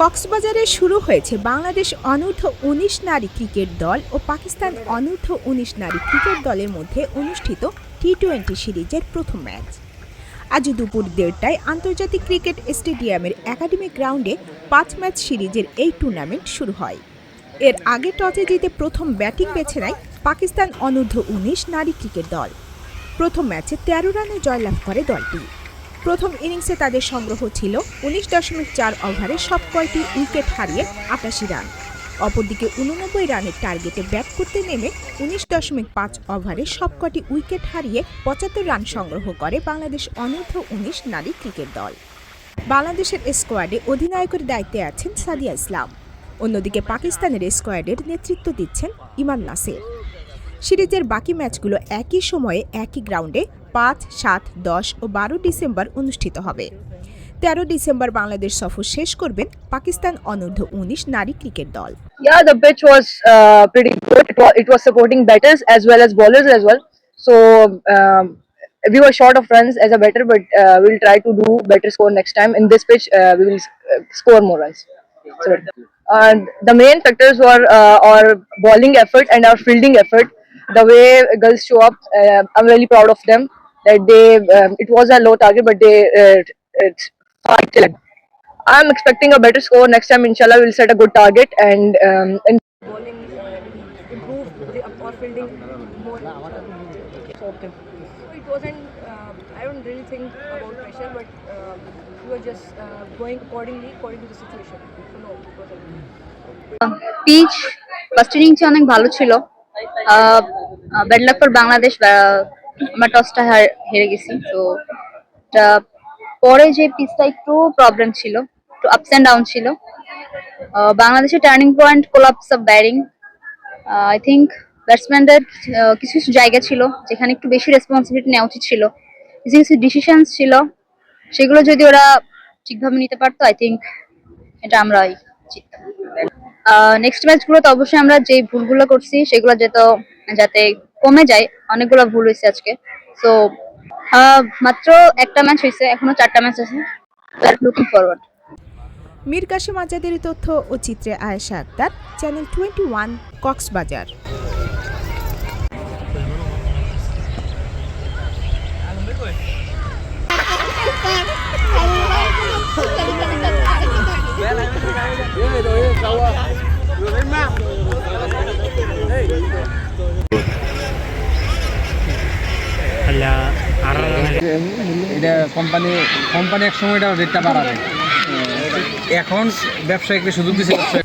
কক্সবাজারে শুরু হয়েছে বাংলাদেশ অনূর্ধ্ব উনিশ নারী ক্রিকেট দল ও পাকিস্তান অনূর্ধ্ব উনিশ নারী ক্রিকেট দলের মধ্যে অনুষ্ঠিত টি টোয়েন্টি সিরিজের প্রথম ম্যাচ। আজ দুপুর দেড়টায় আন্তর্জাতিক ক্রিকেট স্টেডিয়ামের একাডেমি গ্রাউন্ডে পাঁচ ম্যাচ সিরিজের এই টুর্নামেন্ট শুরু হয়। এর আগে টসে জিতে প্রথম ব্যাটিং বেছে নেয় পাকিস্তান অনূর্ধ্ব উনিশ নারী ক্রিকেট দল। প্রথম ম্যাচে তেরো রানে জয়লাভ করে দলটি। প্রথম ইনিংসে তাদের সংগ্রহ ছিল উনিশ দশমিক চার ওভারে সব কয়টি উইকেট হারিয়ে আটাশি রান। অপরদিকে উননব্বই রানের টার্গেটে ব্যাট করতে নেমে উনিশ দশমিক পাঁচ ওভারে সবকটি উইকেট হারিয়ে পঁচাত্তর রান সংগ্রহ করে বাংলাদেশ অনূর্ধ্ব উনিশ নারী ক্রিকেট দল। বাংলাদেশের স্কোয়াডে অধিনায়কের দায়িত্বে আছেন সাদিয়া ইসলাম। অন্যদিকে পাকিস্তানের স্কোয়াডের নেতৃত্ব দিচ্ছেন ইমান নাসির। সিরিজের বাকি ম্যাচগুলো একই সময়ে একই গ্রাউন্ডে পাঁচ সাত দশ ও বারো ডিসেম্বর অনুষ্ঠিত হবে তেরো ডিসেম্বর বাংলাদেশ সফর শেষ করবেন পাকিস্তান অনূর্ধ্ব উনিশ নারী ক্রিকেট দল Yeah, the pitch was uh, pretty good. It was, it was supporting batters as well as bowlers as well. So um, we were short of runs as a batter, but uh, we'll try to do better score next time. In this pitch, uh, we will uh, score more runs. So, uh, the main factors were uh, our bowling effort and our fielding effort. The way girls show up, uh, I'm really proud of them. That they, um, it was a low target, but they uh, it's fight till end. I'm expecting a better score next time. Inshallah, we'll set a good target and um, and bowling uh, improve the or fielding more. So it wasn't. Uh, I don't really think about pressure, but uh, we were just uh, going accordingly according to the situation. So no, it wasn't. Pitch first ইনিংসে অনেক ভালো ছিল bad luck for Bangladesh ah, আমরা টসটা হেরে গেছি, তো পরে যে পিচটা একটু প্রবলেম ছিল, একটু আপস অ্যান্ড ডাউন ছিল বাংলাদেশের turning point collapse of batting I think ব্যাটসম্যানদের কিছু কিছু জায়গা ছিল যেখানে একটু বেশি রেসপন্সিবিলিটি নেওয়া উচিত ছিল। কিছু কিছু ডিসিশনস ছিল, সেগুলো যদি ওরা ঠিকভাবে নিতে পারতো আই থিঙ্ক এটা আমরা জিততাম। নেক্সট ম্যাচগুলোতে অবশ্যই আমরা যে ভুলগুলো করছি, সেগুলো যেত, যাতে কমে যায়, অনেকগুলো ভুল হয়েছে আজকে। সো মাত্র একটা ম্যাচ হয়েছে, এখনও চারটা ম্যাচ আছে। লুকিং ফরওয়ার্ড মীর কাশিম আজাদের তথ্য ও চিত্রে Ayesha Akter channel twenty one Cox's Bazar. এটা কোম্পানি কোম্পানি একসময় এটা রেটটা বাড়াবে। এখন ব্যবসায়ীকে সুযোগ দিচ্ছে